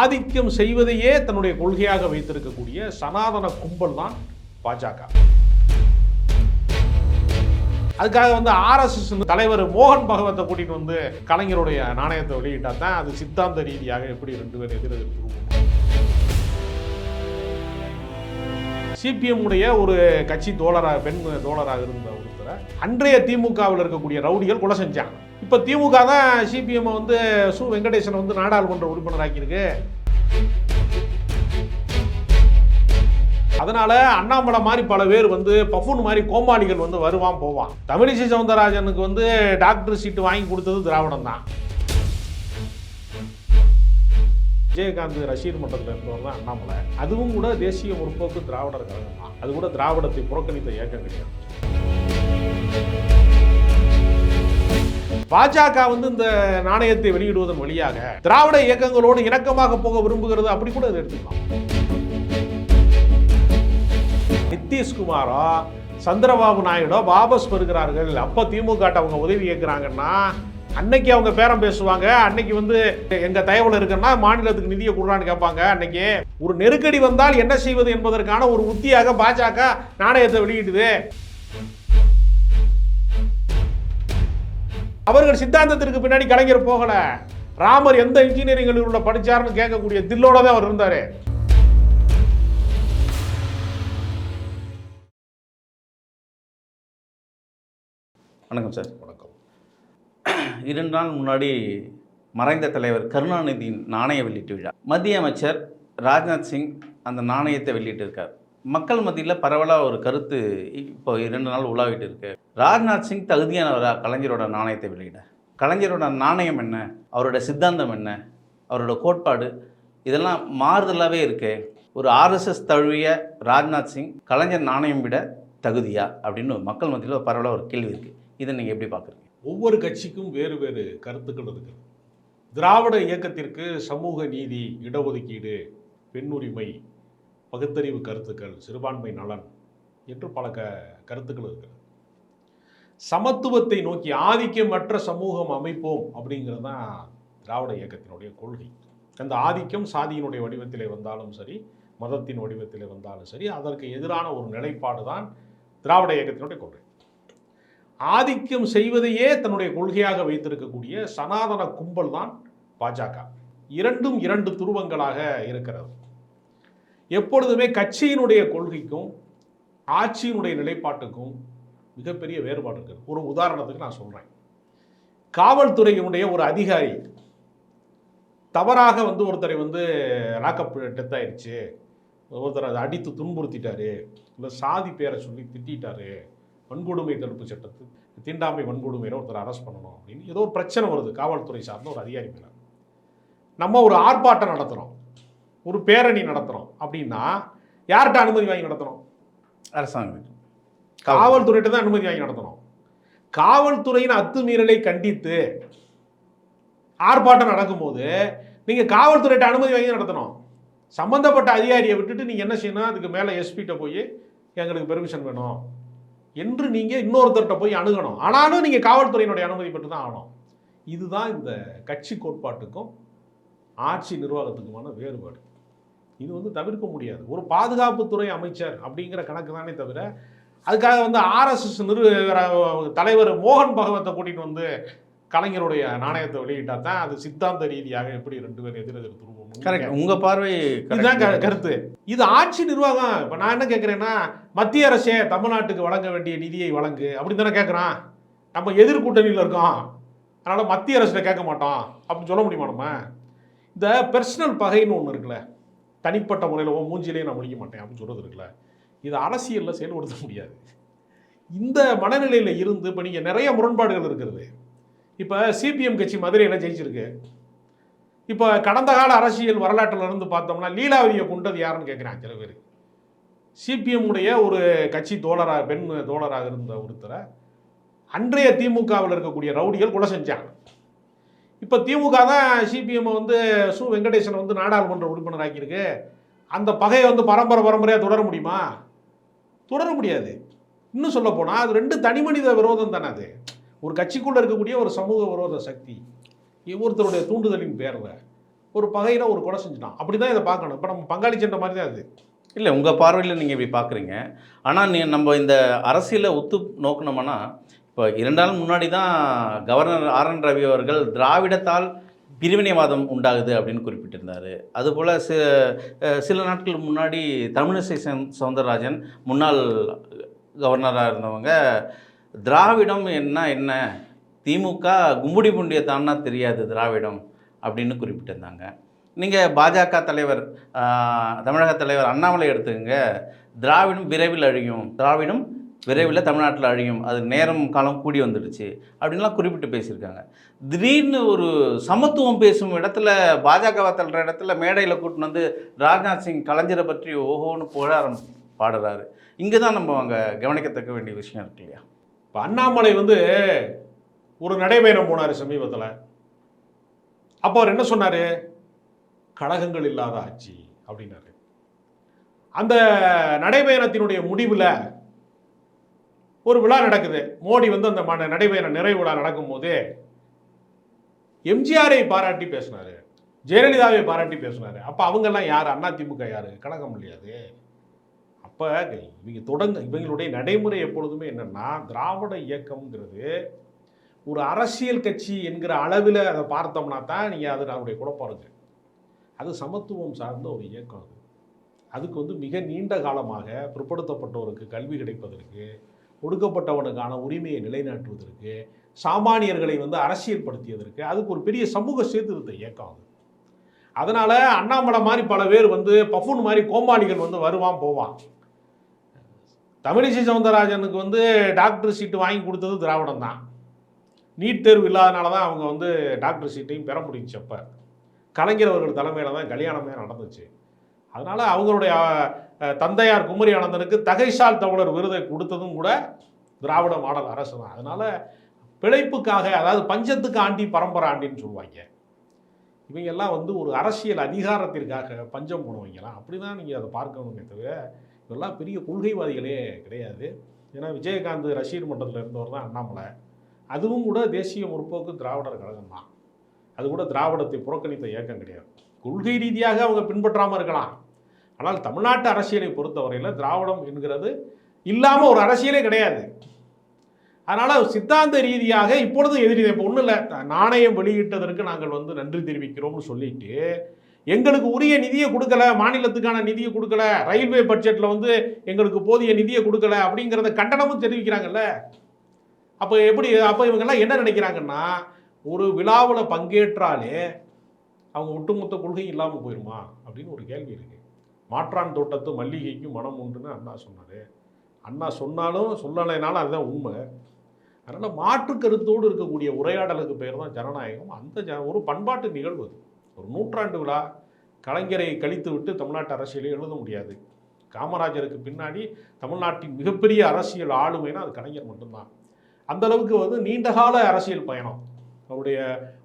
ஆதிக்கம் செய்வதையே தன்னுடைய கொள்கையாக வைத்திருக்கக்கூடிய சனாதன கும்பல் தான் பாஜக. அதுக்காக வந்து ஆர்எஸ்எஸ் தலைவர் மோகன் பகவத்தை கூட்டிட்டு வந்து கலைஞருடைய நாணயத்தை வெளியிட்டா தான் அது சித்தாந்த ரீதியாக எப்படி ரெண்டு பேர் எதிர சிபிஎம் உடைய ஒரு கட்சி தோழராக பெண் தோழராக இருந்த ஒருத்தரை அன்றைய திமுகவில் இருக்கக்கூடிய ரவுடிகள் கொலை செஞ்சாங்க. இப்போ திமுக தான் சிபிஎம் வந்து சு வெங்கடேசன் வந்து நாடாளுமன்ற உறுப்பினர் ஆக்கியிருக்கு அதனால அண்ணாமலை மாதிரி பல பேர் வந்து பஃபூன் மாதிரி கோமாளிகள் வந்து வருவான் போவான் தமிழிசை சவுந்தரராஜனுக்கு வந்து டாக்டர் சீட்டு வாங்கி கொடுத்தது திராவிடம் தான். விஜயகாந்த் ரஷீர் மன்றத்தில் இருந்தவர் தான் அண்ணாமலை. அதுவும் கூட தேசிய முற்போக்கு திராவிடர் கழகம் தான் அது கூட திராவிடத்தை புறக்கணித்த இயக்கம் கிடையாது. பாஜக வந்து இந்த நாணயத்தை வெளியிடுவதன் வழியாக திராவிட இயக்கங்களோடு இணக்கமாக போக விரும்புகிறது அப்படி கூட இதை எடுத்துக்கலாம். நிதிஷ்குமாரோ சந்திரபாபு நாயுடோ வாபஸ் பெறுகிறார்கள். அப்போ திமுக அவங்க உதவி கேட்குறாங்கன்னா அன்னைக்கு அவங்க பேரம் பேசுவாங்க. அன்னைக்கு வந்து எங்க தயவுல இருக்குன்னா மாநிலத்துக்கு நிதியை கொடுறான்னு கேட்பாங்க அன்னைக்கு. ஒரு நெருக்கடி வந்தால் என்ன செய்வது என்பதற்கான ஒரு உத்தியாக பாஜக நாணயத்தை வெளியிடுது. அவர்கள் சித்தாந்தத்திற்கு பின்னாடி கலைஞர் போகல. ராமர் எந்த இன்ஜினியரிங் கல்லூரியில் படிச்சாருன்னு கேட்கக்கூடிய தில்லோட தான் அவர் இருந்தாரு. வணக்கம் சார். வணக்கம். இரண்டு நாள் முன்னாடி மறைந்த தலைவர் கருணாநிதியின் நாணய வெளியீட்டு விழா. மத்திய அமைச்சர் ராஜ்நாத் சிங் அந்த நாணயத்தை வெளியிட்டிருக்கார் மக்கள் மத்தியில் பரவலாக ஒரு கருத்து இப்போ இரண்டு நாள் உலாவிட்டு இருக்கு. ராஜ்நாத் சிங் தகுதியானவரா கலைஞரோட நாணயத்தை வெளியிட. கலைஞரோட நாணயம் என்ன? அவரோட சித்தாந்தம் என்ன? அவரோட கோட்பாடு? இதெல்லாம் மாறுதலாகவே இருக்கு. ஒரு ஆர்எஸ்எஸ் தழுவிய ராஜ்நாத் சிங் கலைஞர் நாணயம் விட தகுதியா? அப்படின்னு மக்கள் மத்தியில் பரவலாக ஒரு கேள்வி இருக்குது இதை நீங்கள் எப்படி பார்க்குறீங்க? ஒவ்வொரு கட்சிக்கும் வேறு வேறு கருத்துக்கள் இருக்குது திராவிட இயக்கத்திற்கு சமூக நீதி இடஒதுக்கீடு பெண்ணுரிமை பகுத்தறிவு கருத்துக்கள் சிறுபான்மை நலன் என்று பல க கருத்துக்கள் இருக்கிறது சமத்துவத்தை நோக்கி ஆதிக்கமற்ற சமூகம் அமைப்போம் அப்படிங்கிறது தான் திராவிட இயக்கத்தினுடைய கொள்கை. அந்த ஆதிக்கம் சாதியினுடைய வடிவத்திலே வந்தாலும் சரி மதத்தின் வடிவத்திலே வந்தாலும் சரி அதற்கு எதிரான ஒரு நிலைப்பாடு தான் திராவிட இயக்கத்தினுடைய கொள்கை. ஆதிக்கம் செய்வதையே தன்னுடைய கொள்கையாக வைத்திருக்கக்கூடிய சனாதன கும்பல் தான் பாஜக இரண்டும் இரண்டு துருவங்களாக இருக்கிறது. எப்பொழுதுமே கட்சியினுடைய கொள்கைக்கும் ஆட்சியினுடைய நிலைப்பாட்டுக்கும் மிகப்பெரிய வேறுபாடு இருக்குது ஒரு உதாரணத்துக்கு நான் சொல்கிறேன் காவல்துறையினுடைய ஒரு அதிகாரி தவறாக வந்து ஒருத்தரை வந்து ராக்கப் டெத் ஆயிடுச்சு. ஒருத்தர் அதை அடித்து துன்புறுத்திட்டாரு. இல்லை சாதி பேரை சொல்லி திட்டாரு வன்கொடுமை தடுப்பு சட்டத்து தீண்டாமை வன்கொடுமையில ஒருத்தர் அரெஸ்ட் பண்ணணும் அப்படின்னு ஏதோ ஒரு பிரச்சனை வருது. காவல்துறை சார்ந்த ஒரு அதிகாரி மேலே. நம்ம ஒரு ஆர்ப்பாட்டம் நடத்துகிறோம் ஒரு பேரணி நடத்துகிறோம் அப்படின்னா யார்கிட்ட அனுமதி வாங்கி நடத்துகிறோம் அரசாங்கம். காவல்துறையிட்ட தான் அனுமதி வாங்கி நடத்தணும். காவல்துறையின் அத்துமீறலை கண்டித்து ஆர்ப்பாட்டம் நடக்கும்போது நீங்கள் காவல்துறையிட்ட அனுமதி வாங்கி நடத்தணும். சம்பந்தப்பட்ட அதிகாரியை விட்டுட்டு நீங்கள் என்ன செய்யணும்? அதுக்கு மேலே எஸ்பிகிட்ட போய் எங்களுக்கு பெர்மிஷன் வேணும் என்று நீங்கள் இன்னொருத்தர்கிட்ட போய் அணுகணும். ஆனாலும் நீங்கள் காவல்துறையினுடைய அனுமதி பெற்று தான் ஆகணும். இதுதான் இந்த கட்சி கோட்பாட்டுக்கும் ஆட்சி நிர்வாகத்துக்குமான வேறுபாடு. இது வந்து தவிர்க்க முடியாது. ஒரு பாதுகாப்புத்துறை அமைச்சர் அப்படிங்கிற கணக்கு தானே தவிர அதுக்காக வந்து ஆர்எஸ்எஸ் நிறு தலைவர் மோகன் பகவத்தை கூட்டிட்டு வந்து கலைஞருடைய நாணயத்தை வெளியிட்டா தான் அது சித்தாந்த ரீதியாக எப்படி ரெண்டு பேரும் எதிர் எதிர் துருவம் கரெக்ட் உங்கள் பார்வை இதுதான் கருத்து. இது ஆட்சி நிர்வாகம். இப்போ நான் என்ன கேட்குறேன்னா மத்திய அரசே தமிழ்நாட்டுக்கு வழங்க வேண்டிய நிதியை வழங்கு அப்படின்னு தானே கேட்குறான் நம்ம எதிர்கூட்டணியில் இருக்கோம். அதனால் மத்திய அரசிட்ட கேட்க மாட்டோம். அப்படின்னு சொல்ல முடியுமா நம்ம? இந்த பர்சனல் பகைன்னு ஒன்று இருக்குல்ல. தனிப்பட்ட முறையில் ஓ மூஞ்சிலே நான் முடிக்க மாட்டேன் அப்படின்னு சொல்கிறது இருக்குல்ல. இது அரசியலில் செயல்படுத்த முடியாது. இந்த மனநிலையில் இருந்து இப்போ நீங்கள் நிறைய முரண்பாடுகள் இருக்கிறது. இப்போ சிபிஎம் கட்சி மதுரையில் ஜெயிச்சிருக்கு? இப்போ கடந்த கால அரசியல் வரலாற்றில் இருந்து பார்த்தோம்னா லீலாவதியை கொண்டது யாருன்னு கேட்குறாங்க சில பேர். சிபிஎம் உடைய ஒரு கட்சி தோழராக பெண் தோழராக இருந்த ஒருத்தரை அன்றைய திமுகவில் இருக்கக்கூடிய ரவுடிகள் கொலை செஞ்சாங்க. இப்போ திமுக தான் சிபிஎம் வந்து சு வெங்கடேசன் வந்து நாடாளுமன்ற உறுப்பினர் ஆக்கியிருக்கு அந்த பகையை வந்து பரம்பரை பரம்பரையாக தொடர முடியுமா? தொடர முடியாது. இன்னும் சொல்ல போனால் அது ரெண்டு தனிமனித விரோதம் தானே அது. ஒரு கட்சிக்குள்ளே இருக்கக்கூடிய ஒரு சமூக விரோத சக்தி. ஒருத்தருடைய தூண்டுதலின் பேரில். ஒரு பகையில் ஒரு கொலை செஞ்சுட்டான். அப்படிதான் இதை பார்க்கணும். இப்போ நம்ம பங்காளி சென்ற மாதிரி தான் அது. இல்லை உங்கள் பார்வையில் நீங்கள் இப்படி பார்க்குறீங்க. ஆனால் நீ நம்ம இந்த அரசியலை ஒத்து நோக்கணுமானா இப்போ இரண்டு நாள் முன்னாடி தான் கவர்னர் ஆர் என் ரவி அவர்கள் திராவிடத்தால் பிரிவினைவாதம் உண்டாகுது அப்படின்னு குறிப்பிட்டிருந்தார். அதுபோல் சில சில நாட்கள் முன்னாடி தமிழிசை சவுந்தரராஜன் முன்னாள் கவர்னராக இருந்தவங்க திராவிடம் என்ன என்ன? திமுக கும்புடி புண்டியத்தான்னா தெரியாது திராவிடம் அப்படின்னு குறிப்பிட்டிருந்தாங்க. நீங்கள் பாஜக தலைவர் தமிழக தலைவர் அண்ணாமலை எடுத்துக்கங்க. திராவிடம் விரைவில் அழியும். திராவிடம் விரைவில் தமிழ்நாட்டில் அழியும். அது நேரம் காலம் கூடி வந்துடுச்சு. அப்படின்லாம் குறிப்பிட்டு பேசியிருக்காங்க. திடீர்னு ஒரு சமத்துவம் பேசும் இடத்துல பாஜகவை தள்ளுற இடத்துல மேடையில் கூட்டின்னு வந்து ராஜ்நாத் சிங் கலைஞரை பற்றி ஓஹோன்னு புகழாரம் பாடுறாரு. இங்கே தான் நம்ம அங்கே கவனிக்கத்தக்க வேண்டிய விஷயம் இருக்கு இல்லையா? இப்போ அண்ணாமலை வந்து ஒரு நடைபயணம் போனார் சமீபத்தில். அப்போ அவர் என்ன சொன்னார்? கழகங்கள் இல்லாத ஆட்சி அப்படின்னாரு. அந்த நடைபயணத்தினுடைய முடிவில் ஒரு விழா நடக்குது. மோடி வந்து அந்த மன நடைபயண நிறைவு விழா நடக்கும்போது எம்ஜிஆரை பாராட்டி பேசினாரு. ஜெயலலிதாவை பாராட்டி பேசினாரு. அப்போ அவங்கெல்லாம் யார்? திமுக யார்? கணக்க முடியாது அப்போ இவங்க தொடங்க இவங்களுடைய நடைமுறை எப்பொழுதுமே என்னன்னா திராவிட இயக்கம்ங்கிறது ஒரு அரசியல் கட்சி என்கிற அளவில் அதை பார்த்தோம்னா தான் நீங்கள் அது நம்முடைய குழப்பம் இருக்கு. அது சமத்துவம் சார்ந்த ஒரு இயக்கம் அது. அதுக்கு வந்து மிக நீண்ட காலமாக பிற்படுத்தப்பட்டோருக்கு கல்வி கிடைப்பதற்கு ஒடுக்கப்பட்டவனுக்கான உரிமையை நிலைநாட்டுவதற்கு சாமானியர்களை வந்து அரசியல்படுத்தியதற்கு அதுக்கு ஒரு பெரிய சமூக சீர்திருத்த இயக்கம் அது. அதனால் அண்ணாமலை மாதிரி பல பேர் வந்து பஃபூன் மாதிரி கோமாளிகள் வந்து வருவான் போவான். தமிழிசை சவுந்தரராஜனுக்கு வந்து டாக்டர் சீட்டு வாங்கி கொடுத்தது திராவிடம் தான். நீட் தேர்வு இல்லாதனால தான் அவங்க வந்து டாக்டர் சீட்டையும் பெற முடிஞ்சுச்சு அப்போ கலைஞர் அவர்கள் தலைமையில் தான் கல்யாணமே நடந்துச்சு. அதனால் அவங்களுடைய தந்தையார் குமரி ஆனந்தனுக்கு தகைசால் தமிழர் விருதை கொடுத்ததும் கூட திராவிட மாடல் அரசு தான் அதனால் பிழைப்புக்காக அதாவது பஞ்சத்துக்கு ஆண்டி பரம்பரை ஆண்டின்னு சொல்லுவாங்க. இவங்க எல்லாம் வந்து ஒரு அரசியல் அதிகாரத்திற்காக பஞ்சம் போடுவீங்களாம் அப்படி தான் நீங்கள் அதை பார்க்கணுமே தவிர இதெல்லாம் பெரிய கொள்கைவாதிகளே கிடையாது. ஏன்னா விஜயகாந்த் ரஷீர் மன்றத்தில் இருந்தவர் தான் அண்ணாமலை. அதுவும் கூட தேசிய முற்போக்கு திராவிடர் கழகம் தான். அது கூட திராவிடத்தை புறக்கணித்த இயக்கம் கிடையாது. கொள்கை ரீதியாக அவங்க பின்பற்றாமல் இருக்கலாம். ஆனால் தமிழ்நாட்டு அரசியலை பொறுத்தவரையில் திராவிடம் என்கிறது இல்லாமல் ஒரு அரசியலே கிடையாது. அதனால் சித்தாந்த ரீதியாக இப்பொழுதும் எதிரி இப்போ ஒன்றும் இல்லை. நாணயம் வெளியிட்டதற்கு நாங்கள் வந்து நன்றி தெரிவிக்கிறோம்னு சொல்லிட்டு எங்களுக்கு உரிய நிதியை கொடுக்கல மாநிலத்துக்கான நிதியை கொடுக்கல ரயில்வே பட்ஜெட்டில் வந்து எங்களுக்கு போதிய நிதியை கொடுக்கல அப்படிங்கிறத கண்டனமும் தெரிவிக்கிறாங்கல்ல. அப்போ எப்படி அப்போ இவங்கெல்லாம் என்ன நினைக்கிறாங்கன்னா ஒரு விழாவில் பங்கேற்றாலே அவங்க ஒட்டுமொத்த கொள்கை இல்லாமல் போயிருமா அப்படின்னு ஒரு கேள்வி இருக்குது மாற்றான் தோட்டத்து மல்லிகைக்கும் மனம் உண்டுன்னு அண்ணா சொன்னார். அண்ணா சொன்னாலும் சொல்லலைனாலும் அதுதான் உண்மை. அதனால் மாற்று கருத்தோடு இருக்கக்கூடிய உரையாடலுக்கு பேர் தான் ஜனநாயகம். அந்த ஜ ஒரு பண்பாட்டு நிகழ்வு அது. ஒரு நூற்றாண்டு விழா கலைஞரை கழித்து விட்டு தமிழ்நாட்டு அரசியலை எழுத முடியாது. காமராஜருக்கு பின்னாடி தமிழ்நாட்டின் மிகப்பெரிய அரசியல் ஆளுமைனா அது கலைஞர் மட்டும்தான். அந்தளவுக்கு வந்து நீண்டகால அரசியல் பயணம். அவருடைய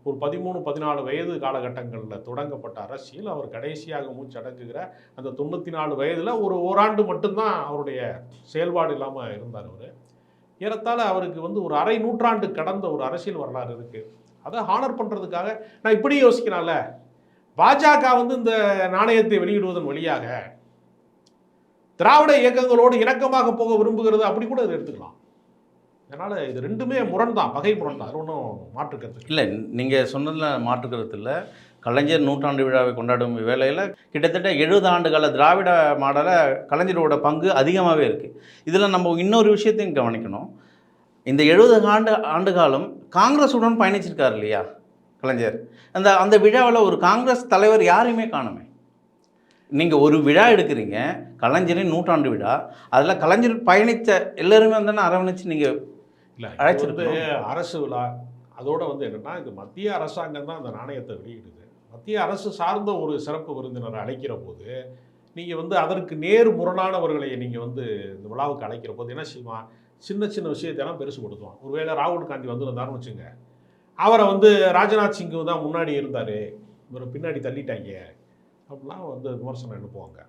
ஒரு பதிமூணு பதினாலு வயது காலகட்டங்களில் தொடங்கப்பட்ட அரசியல் அவர் கடைசியாக மூச்சடங்குகிற அந்த தொண்ணூற்றி நாலு வயதில் ஒரு ஓராண்டு மட்டும்தான் அவருடைய செயல்பாடு இல்லாமல் இருந்தார் அவர். ஏறத்தாழ அவருக்கு வந்து ஒரு அரை நூற்றாண்டு கடந்த ஒரு அரசியல் வரலாறு இருக்குது அதை ஹானர் பண்ணுறதுக்காக நான் இப்படி யோசிக்கிறேன்ல. பாஜக வந்து இந்த நாணயத்தை வெளியிடுவதன் வழியாக திராவிட இயக்கங்களோடு இணக்கமாக போக விரும்புகிறது அப்படி கூட இதை எடுத்துக்கலாம். அதனால் இது ரெண்டுமே முரண் தான் பகை முரண் தான் அது ஒன்றும் மாற்றுக்கிறது இல்லை. நீங்கள் சொன்னதில் மாற்றுக்கிறது இல்லை. கலைஞர் நூற்றாண்டு விழாவை கொண்டாடும் வேளையில் கிட்டத்தட்ட எழுபது ஆண்டுகால திராவிட மாடலை கலைஞரோட பங்கு அதிகமாகவே இருக்குது இதில் நம்ம இன்னொரு விஷயத்தையும் கவனிக்கணும். இந்த எழுபது ஆண்டு ஆண்டு காலம் காங்கிரஸுடன் பயணிச்சிருக்கார் இல்லையா கலைஞர்? அந்த அந்த விழாவில் ஒரு காங்கிரஸ் தலைவர் யாரையுமே காணுமே. நீங்கள் ஒரு விழா எடுக்கிறீங்க கலைஞரின் நூற்றாண்டு விழா. அதில் கலைஞர் பயணித்த எல்லாருமே வந்து அரவணைச்சு நீங்கள் இல்லை வந்து. அரசு விழா. அதோட வந்து என்னன்னா இது மத்திய அரசாங்கம் தான் அந்த நாணயத்தை வெளியிடுது. மத்திய அரசு சார்ந்த ஒரு சிறப்பு விருந்தினரை அழைக்கிற போது நீங்கள் வந்து அதற்கு நேர் முரணானவர்களை நீங்கள் வந்து இந்த விழாவுக்கு அழைக்கிற போது என்ன செய்வான் சின்ன சின்ன விஷயத்தையெல்லாம் பெருசுபடுத்துவான் ஒருவேளை ராகுல் காந்தி வந்திருந்தாருன்னு வச்சுங்க. அவரை வந்து ராஜ்நாத் சிங் தான் முன்னாடி இருந்தார். இவரை பின்னாடி தள்ளிட்டாங்க. அப்படிலாம் வந்து விமர்சனம் அனுப்புவாங்க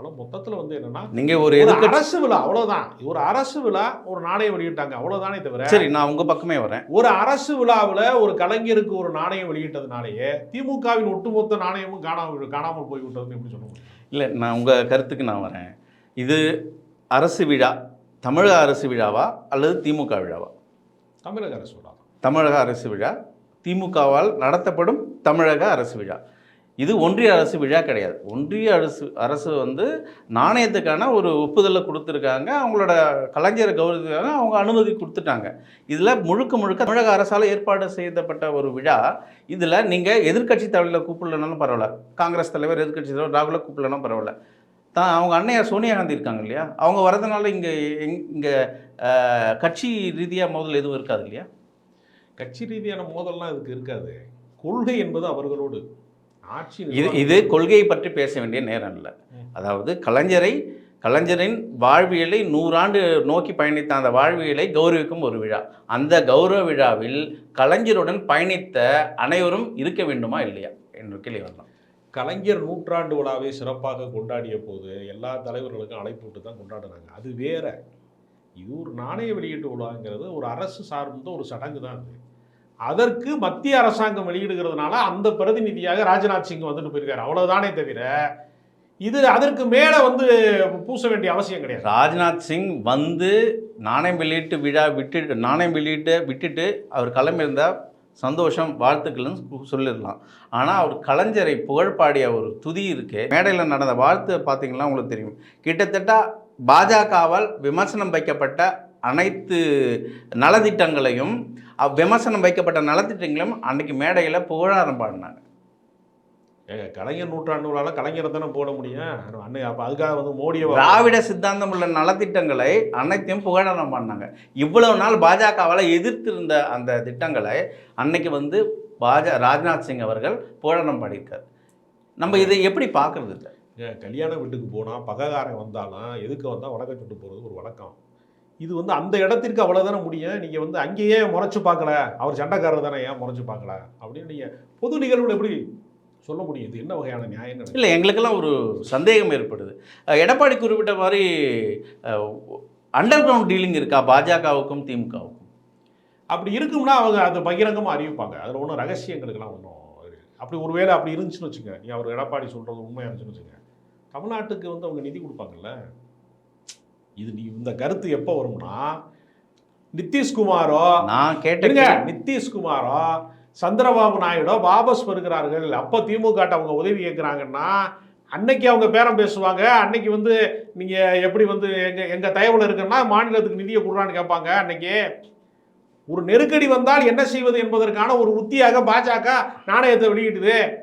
அவ்வளோ மொத்தத்துல வந்து என்னன்னா நீங்க ஒரு அரசு விழா அவ்வளவுதான். ஒரு அரசு விழா ஒரு நாணயம் வெளியிட்டாங்க அவ்வளவுதானே தவிர சரி நான் உங்க பக்கமே வரேன். ஒரு அரசு விழாவுல ஒரு கலைஞருக்கு ஒரு நாணயம் வெளியிட்டதுனாலேயே திமுகவின் ஒட்டுமொத்த நாணயமும் காணாமல் காணாமல் போய்விட்டதுன்னு எப்படி சொல்ல முடியும்? இல்லை நான் உங்க கருத்துக்கு நான் வரேன். இது அரசு விழா தமிழக அரசு விழாவா அல்லது திமுக விழாவா? தமிழக அரசு விழா. தமிழக அரசு விழா திமுகவால் நடத்தப்படும் தமிழக அரசு விழா. இது ஒன்றிய அரசு விழா கிடையாது. ஒன்றிய அரசு அரசு வந்து நாணயத்துக்கான ஒரு ஒப்புதலை கொடுத்துருக்காங்க. அவங்களோட கலைஞரை கௌரவத்துக்காக அவங்க அனுமதி கொடுத்துட்டாங்க. இதில் முழுக்க முழுக்க தமிழக அரசால் ஏற்பாடு செய்யப்பட்ட ஒரு விழா. இதில் நீங்கள் எதிர்க்கட்சி தலைவரில் கூப்பிடலனாலும் பரவாயில்ல. காங்கிரஸ் தலைவர் எதிர்கட்சி தலைவர் ராகுல கூப்பிடலனாலும் பரவாயில்ல. தான் அவங்க அன்னையார் சோனியா காந்தி இருக்காங்க இல்லையா? அவங்க வரதுனால இங்கே இங்கே கட்சி ரீதியாக மோதல் எதுவும் இருக்காது இல்லையா? கட்சி ரீதியான மோதல்லாம் இதுக்கு இருக்காது. கொள்கை என்பது அவர்களோடு. இது இது கொள்கையை பற்றி பேச வேண்டிய நேரம் இல்லை. அதாவது கலைஞரை கலைஞரின் வாழ்வியலை நூறாண்டு நோக்கி பயணித்த அந்த வாழ்வியலை கௌரவிக்கும் ஒரு விழா. அந்த கௌரவ விழாவில் கலைஞருடன் பயணித்த அனைவரும் இருக்க வேண்டுமா இல்லையா? என்ற கேள்வி வரலாம். கலைஞர் நூற்றாண்டு விழாவை சிறப்பாக கொண்டாடிய போது எல்லா தலைவர்களுக்கும் அழைப்பு விட்டு தான் கொண்டாடினாங்க அது வேற. இது ஒரு நாணய வெளியீட்டு விழாங்கிறது ஒரு அரசு சார்ந்த ஒரு சடங்கு தான் அது. அதற்கு மத்திய அரசாங்கம் வெளியிடுகிறதுனால அந்த பிரதிநிதியாக ராஜ்நாத் சிங் வந்துட்டு போயிருக்காரு. அவ்வளவுதானே தவிர இது அதற்கு மேல வந்து பூச வேண்டிய அவசியம் கிடையாது. ராஜ்நாத் சிங் வந்து நாணயம் வெளியீட்டு விழா விட்டு நாணயம் வெளியிட்டு விட்டுட்டு அவர் கிளம்பியிருந்தால் சந்தோஷம் வாழ்த்துக்கள்னு சொல்லிடலாம். ஆனால் அவர் கலைஞரை புகழ்பாடிய ஒரு துதி இருக்கு. மேடையில் நடந்த வாழ்த்து பார்த்தீங்கன்னா உங்களுக்கு தெரியும். கிட்டத்தட்ட பாஜகவால் விமர்சனம் வைக்கப்பட்ட அனைத்து நலத்திட்டங்களையும் விமர்சனம் வைக்கப்பட்ட நலத்திட்டங்களையும் அன்னைக்கு மேடையில் புகழாரம் பாடினாங்க. ஏங்க, கலைஞர் நூற்றாண்டு விழால கலைஞரை தானே போட முடியும்? அன்னை அப்ப அதுக்காக வந்து மோடியை திராவிட சித்தாந்தம் உள்ள நலத்திட்டங்களை அனைத்தையும் புகழாரம் பண்ணாங்க இவ்வளவு நாள் பாஜகவால் எதிர்த்திருந்த அந்த திட்டங்களை அன்னைக்கு வந்து பாஜ ராஜ்நாத் சிங் அவர்கள் புகழாரம் பாடியிருக்கார். நம்ம இதை எப்படி பார்க்கறது இல்லை கல்யாண வீட்டுக்கு போனால் பககாரன் வந்தாலும் எதுக்கு வந்தால் வணக்கம் சொல்லிட்டு போகிறது ஒரு வழக்கம். இது வந்து அந்த இடத்திற்கு அவ்வளோதானே முடியும் நீங்கள் வந்து அங்கேயே முறைச்சு பார்க்கல. அவர் சண்டைக்காரர் தானே ஏன் முறைச்சு பார்க்கல? அப்படின்னு நீங்கள் பொது நிகழ்வுல எப்படி சொல்ல முடியும்? இது என்ன வகையான நியாயம் இல்லை எங்களுக்கெல்லாம் ஒரு சந்தேகம் ஏற்படுது. எடப்பாடி குறிப்பிட்ட மாதிரி அண்டர் கிரவுண்ட் டீலிங் இருக்கா? பாஜகவுக்கும் திமுகவுக்கும். அப்படி இருக்கும்னா அவங்க அது பகிரங்கமாக அறிவிப்பாங்க. அதில் ஒன்றும் ரகசியங்களுக்கெல்லாம் ஒன்றும் அப்படி ஒருவேளை அப்படி இருந்துச்சுன்னு வச்சுங்க நீ அவர் எடப்பாடி சொல்கிறது உண்மையாக இருந்துச்சுன்னு வச்சுங்க தமிழ்நாட்டுக்கு வந்து அவங்க நிதி கொடுப்பாங்கல்ல? இது நீ இந்த கருத்து எப்போ வரும்னா நிதிஷ்குமாரோ நான் கேட்ட இருங்க கேள்வி- நிதிஷ்குமாரோ சந்திரபாபு நாயுடோ வாபஸ் வருகிறார்கள். அப்போ திமுக அவங்க உதவி கேட்குறாங்கன்னா அன்னைக்கு அவங்க பேரம் பேசுவாங்க. அன்னைக்கு வந்து நீங்க எப்படி வந்து எங்க எங்க தயவுல இருக்குன்னா மாநிலத்துக்கு நிதியை கொடுறான்னு கேட்பாங்க அன்னைக்கு. ஒரு நெருக்கடி வந்தால் என்ன செய்வது என்பதற்கான ஒரு உத்தியாக பாஜக நாணயத்தை வெளியிட்டுது.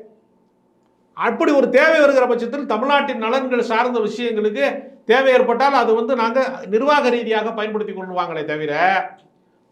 அப்படி ஒரு தேவை வருகிற பட்சத்தில் தமிழ்நாட்டின் நலன்கள் சார்ந்த விஷயங்களுக்கு தேவை ஏற்பட்டால் அது வந்து நாங்கள் நிர்வாக ரீதியாக பயன்படுத்தி கொள்வாங்களே தவிர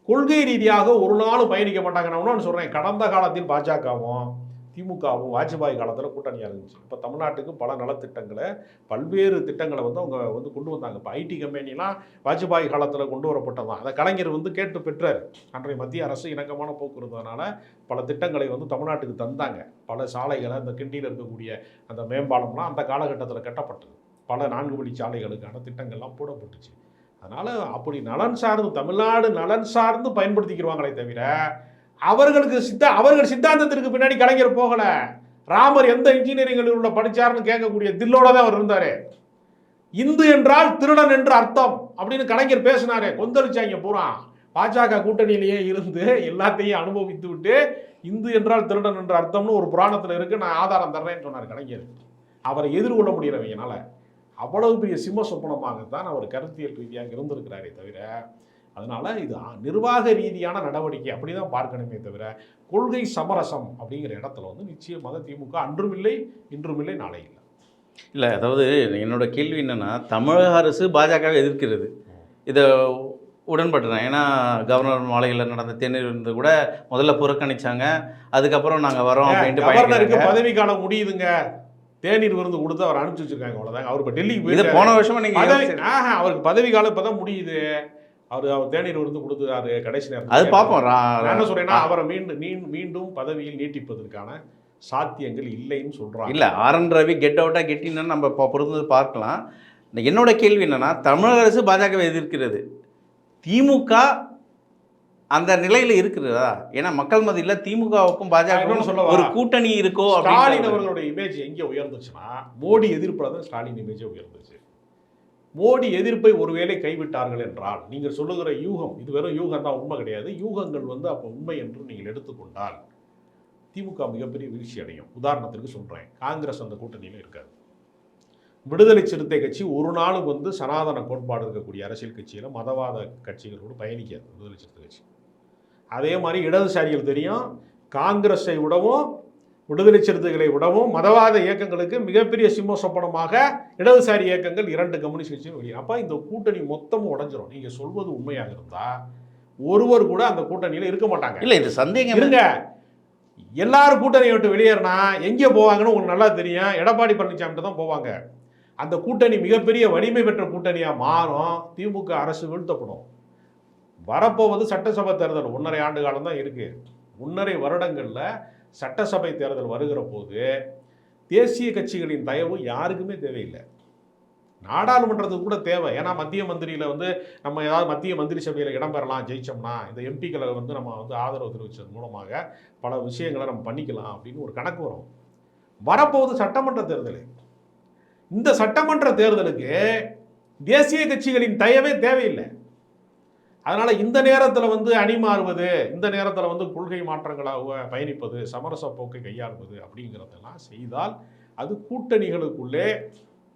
கொள்கை ரீதியாக ஒரு நாளும் பயணிக்க மாட்டாங்க. நான் சொல்கிறேன் கடந்த காலத்தில் பாஜகவும் திமுகவும் வாஜ்பாய் காலத்தில் கூட்டணியாக இருந்துச்சு இப்போ தமிழ்நாட்டுக்கு பல நலத்திட்டங்களை பல்வேறு திட்டங்களை வந்து அவங்க வந்து கொண்டு வந்தாங்க. இப்போ ஐடி கம்பெனிலாம் வாஜ்பாய் காலத்தில் கொண்டு வரப்பட்டதான் அதை கலைஞர் வந்து கேட்டு பெற்றார். அன்றைய மத்திய அரசு இணக்கமான போக்குறதுனால பல திட்டங்களை வந்து தமிழ்நாட்டுக்கு தந்தாங்க. பல சாலைகளை அந்த கிண்டியில் இருக்கக்கூடிய அந்த மேம்பாலம்லாம் அந்த காலகட்டத்தில் கட்டப்பட்டது. பல நான்கு வழி சாலைகளுக்கான திட்டங்கள்லாம் போடப்பட்டுச்சு. அதனால் அப்படி நலன் சார்ந்து தமிழ்நாடு நலன் சார்ந்து பயன்படுத்திக்கிடுவாங்களே தவிர அவர்களுக்கு சித்தா அவர்கள் சித்தாந்தத்திற்கு பின்னாடி கலைஞர் போகலை. ராமர் எந்த இன்ஜினியரிங் உள்ள படிச்சாருன்னு கேட்கக்கூடிய தில்லோட தான் அவர் இருந்தார். இந்து என்றால் திருடன் என்று அர்த்தம் அப்படின்னு கலைஞர் பேசினாரு. கொந்தளிச்சாங்க பூரா. பாஜக கூட்டணியிலேயே இருந்து எல்லாத்தையும் அனுபவித்து விட்டு இந்து என்றால் திருடன் என்ற அர்த்தம்னு ஒரு புராணத்தில் இருக்கு நான் ஆதாரம் தர்றேன்னு சொன்னார் கலைஞர். அவரை எதிர்கொள்ள முடியலவங்கனால அவ்வளவு பெரிய சிம்ம சொப்பனமாகத்தான் அவர் கருத்தியல் ரீதியாக இருந்திருக்கிறாரே தவிர அதனால இது நிர்வாக ரீதியான நடவடிக்கை அப்படிதான் பார்க்கணுமே தவிர கொள்கை சமரசம் அப்படிங்கிற இடத்துல வந்து நிச்சயமாக திமுக அன்றும் இல்லை இன்றும் இல்லை நாளை இல்லை. இல்லை அதாவது என்னோட கேள்வி என்னன்னா தமிழக அரசு பாஜகவை எதிர்க்கிறது. இதை உடன்படுறேன் ஏன்னா கவர்னர் மாலையில் நடந்த தேநீர் இருந்து கூட முதல்ல புறக்கணிச்சாங்க. அதுக்கப்புறம் நாங்கள் வரோம் அப்படின்ட்டு. பதவி காலம் முடியுதுங்க. தேநீர் விருந்து கொடுத்து அவர் அனுப்பிச்சு வச்சிருக்காங்க அவ்வளவுதாங்க அவர் இப்ப டெல்லிக்கு போயிருக்காரு. போன வருஷமா நீங்கள் ஆஹா, அவருக்கு பதவி காலம் இப்பதான் முடியுது. அவர் அவர் தேநீர் விருந்து கொடுத்துறாரு கடைசி நேரத்துல அது பார்ப்போம் நான் என்ன சொல்றேன்னா அவரை மீண்டும் மீண்டும் மீண்டும் பதவியில் நீட்டிப்பதற்கான சாத்தியங்கள் இல்லைன்னு சொல்றாங்க. இல்லை ஆர் என் ரவி கெட் அவுட்டா கெட்டின்னு நம்ம இப்போ பொறுத்து பார்க்கலாம். என்னோட கேள்வி என்னன்னா தமிழக அரசு பாஜகவை எதிர்க்கிறது. திமுக அந்த நிலையில இருக்கிறதா? ஏன்னா மக்கள் மத்தியில் திமுகவுக்கும் பாஜகவுக்கும்? ஒரு கூட்டணி இருக்கோ ஸ்டாலின் அவர்களுடைய இமேஜ் எங்கே உயர்ந்துச்சுன்னா மோடி எதிர்ப்புல தான் ஸ்டாலின் இமேஜ் உயர்ந்துச்சு. மோடி எதிர்ப்பை ஒருவேளை கைவிட்டார்கள் என்றால் நீங்கள் சொல்லுகிற யூகம் இது வெறும் யூகம் தான் உண்மை கிடையாது. யூகங்கள் வந்து அப்போ உண்மை என்று நீங்கள் எடுத்துக்கொண்டால் திமுக மிகப்பெரிய வீழ்ச்சி அடையும். உதாரணத்திற்கு சொல்றேன் காங்கிரஸ் அந்த கூட்டணியில் இருக்காது. விடுதலை சிறுத்தை கட்சி ஒரு நாளும் வந்து சனாதன கோட்பாடு இருக்கக்கூடிய அரசியல் கட்சியில மதவாத கட்சிகளோடு பயணிக்காது விடுதலை சிறுத்தை கட்சி. அதே மாதிரி இடதுசாரிகள் தெரியும். காங்கிரஸை விடவும் விடுதலை சிறுத்தைகளை விடவும் மதவாத இயக்கங்களுக்கு மிகப்பெரிய சிம்ம சொப்பனமாக இடதுசாரி இயக்கங்கள் இரண்டு கம்யூனிஸ்ட் கட்சியும் வெளியே. அப்போ இந்த கூட்டணி மொத்தமும் உடைஞ்சிரும். நீங்க சொல்வது உண்மையாக இருந்தா ஒருவர் கூட அந்த கூட்டணியில இருக்க மாட்டாங்க. இல்லை இது சந்தேகம் இருங்க. எல்லாரும் கூட்டணியை விட்டு வெளியேறினா எங்கே போவாங்கன்னு உங்களுக்கு நல்லா தெரியும். எடப்பாடி பழனிசாமி தான் போவாங்க. அந்த கூட்டணி மிகப்பெரிய வலிமை பெற்ற கூட்டணியாக மாறும். திமுக அரசு வீழ்த்தப்படும். வரப்போவது சட்டசபை தேர்தல். ஒன்றரை ஆண்டு காலம் தான் இருக்குது ஒன்றரை வருடங்களில் சட்டசபை தேர்தல் வருகிற போது தேசிய கட்சிகளின் தயவு யாருக்குமே தேவையில்லை. நாடாளுமன்றத்துக்கு கூட தேவை. ஏன்னா மத்திய மந்திரியில் வந்து நம்ம ஏதாவது மத்திய மந்திரி சபையில் இடம் பெறலாம் ஜெயிச்சோம்னா இந்த எம்பிக்களை வந்து நம்ம வந்து ஆதரவு தெரிவித்தது மூலமாக பல விஷயங்களை நம்ம பண்ணிக்கலாம் அப்படின்னு ஒரு கணக்கு வரும். வரப்போகுது சட்டமன்ற தேர்தல். இந்த சட்டமன்ற தேர்தலுக்கு தேசிய கட்சிகளின் தயவே தேவையில்லை. அதனால இந்த நேரத்தில் வந்து அணி மாறுவது இந்த நேரத்தில் வந்து கொள்கை மாற்றங்களாக பயணிப்பது சமரச போக்கை கையாளுவது அப்படிங்கிறதெல்லாம் செய்தால் அது கூட்டணிகளுக்குள்ளே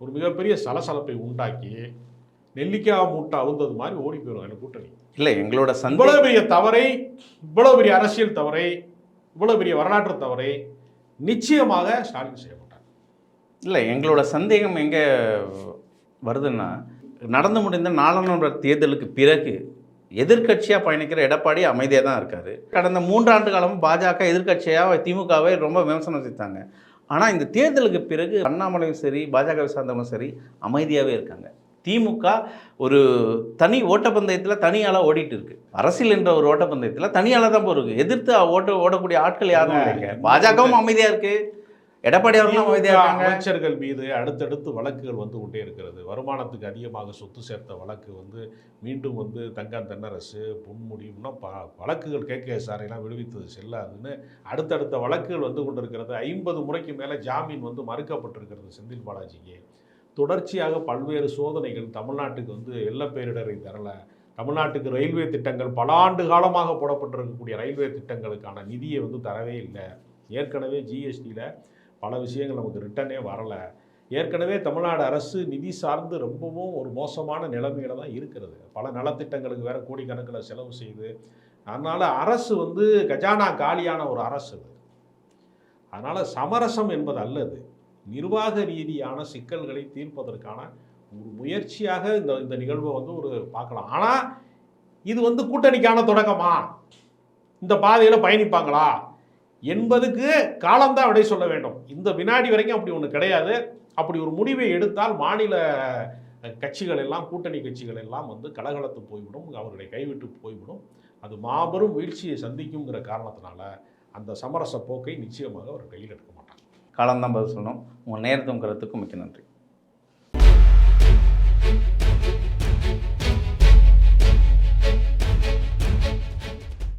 ஒரு மிகப்பெரிய சலசலப்பை உண்டாக்கி நெல்லிக்காய் மூட்டை அவுந்தது மாதிரி ஓடி போயிடும் அந்த கூட்டணி. இல்லை எங்களோட இவ்வளவு பெரிய தவறை இவ்வளவு பெரிய அரசியல் தவறை இவ்வளவு பெரிய வரலாற்று தவறை நிச்சயமாக ஸ்டாலின் செய்ய மாட்டார். இல்லை எங்களோட சந்தேகம் எங்கே வருதுன்னா நடந்து முடிந்த நாடாளுமன்ற தேர்தலுக்கு பிறகு எதிர்க்கட்சியாக பயணிக்கிற எடப்பாடி அமைதியாக தான் இருக்காரு. கடந்த மூன்றாண்டு காலமும் பாஜக எதிர்க்கட்சியாக திமுகவை ரொம்ப விமர்சனம் செய்தாங்க ஆனால் இந்த தேர்தலுக்கு பிறகு அண்ணாமலையும் சரி பாஜகவை சார்ந்தவங்களும் சரி அமைதியாகவே இருக்காங்க. திமுக ஒரு தனி ஓட்டப்பந்தயத்தில் தனியாளாக ஓடிட்டு இருக்கு. அரசியல் என்ற ஒரு ஓட்டப்பந்தயத்தில் தனியாளாக தான் போயிருக்கு. எதிர்த்து ஓட்ட ஓடக்கூடிய ஆட்கள் யாரும் இல்லைங்க பாஜகவும் அமைதியாக இருக்கு. எடப்பாடி அவர்களும் அமைச்சர்கள் மீது அடுத்தடுத்து வழக்குகள் வந்து கொண்டே இருக்கிறது. வருமானத்துக்கு அதிகமாக சொத்து சேர்த்த வழக்கு வந்து மீண்டும் வந்து தங்கம் தென்னரசு பொன்முடி இன்னும் ப வழக்குகள் கே. கே. எல்லாம் விடுவித்தது செல்லாதுன்னு அடுத்தடுத்த வழக்குகள் வந்து கொண்டிருக்கிறது. ஐம்பது முறைக்கு மேலே ஜாமீன் வந்து மறுக்கப்பட்டிருக்கிறது செந்தில் பாலாஜிக்கு. தொடர்ச்சியாக பல்வேறு சோதனைகள் தமிழ்நாட்டுக்கு வந்து எல்ல பேரிடரை தரல. தமிழ்நாட்டுக்கு ரயில்வே திட்டங்கள் பல ஆண்டு காலமாக போடப்பட்டிருக்கக்கூடிய ரயில்வே திட்டங்களுக்கான நிதியை வந்து தரவே இல்லை. ஏற்கனவே ஜிஎஸ்டியில் பல விஷயங்கள் நமக்கு ரிட்டனே வரலை. ஏற்கனவே தமிழ்நாடு அரசு நிதி சார்ந்து ரொம்பவும் ஒரு மோசமான நிலைமையில தான் இருக்கிறது. பல நலத்திட்டங்களுக்கு வேற கோடிக்கணக்கில் செலவு செய்து அதனால் அரசு வந்து கஜானா காலியான ஒரு அரசு அது. அதனால் சமரசம் என்பது அல்லது நிர்வாக ரீதியான சிக்கல்களை தீர்ப்பதற்கான ஒரு முயற்சியாக இந்த இந்த நிகழ்வை வந்து ஒரு பார்க்கலாம். ஆனால் இது வந்து கூட்டணிக்கான தொடக்கமா? இந்த பாதையில் பயணிப்பாங்களா? என்பதுக்கு காலம்தான் விடை சொல்ல வேண்டும். இந்த வினாடி வரைக்கும் அப்படி ஒன்று கிடையாது. அப்படி ஒரு முடிவை எடுத்தால் மாநில கட்சிகள் எல்லாம் கூட்டணி கட்சிகள் எல்லாம் வந்து கலகலத்து போய்விடும் அவர்களை கைவிட்டு போய்விடும். அது மாபெரும் வீழ்ச்சியை சந்திக்குங்கிற காரணத்தினால அந்த சமரச போக்கை நிச்சயமாக அவர் கையில் எடுக்க மாட்டார். காலம்தான் பதில் சொல்லணும். உங்கள் நேரத்தும் கருத்துக்கும் மிக்க நன்றி.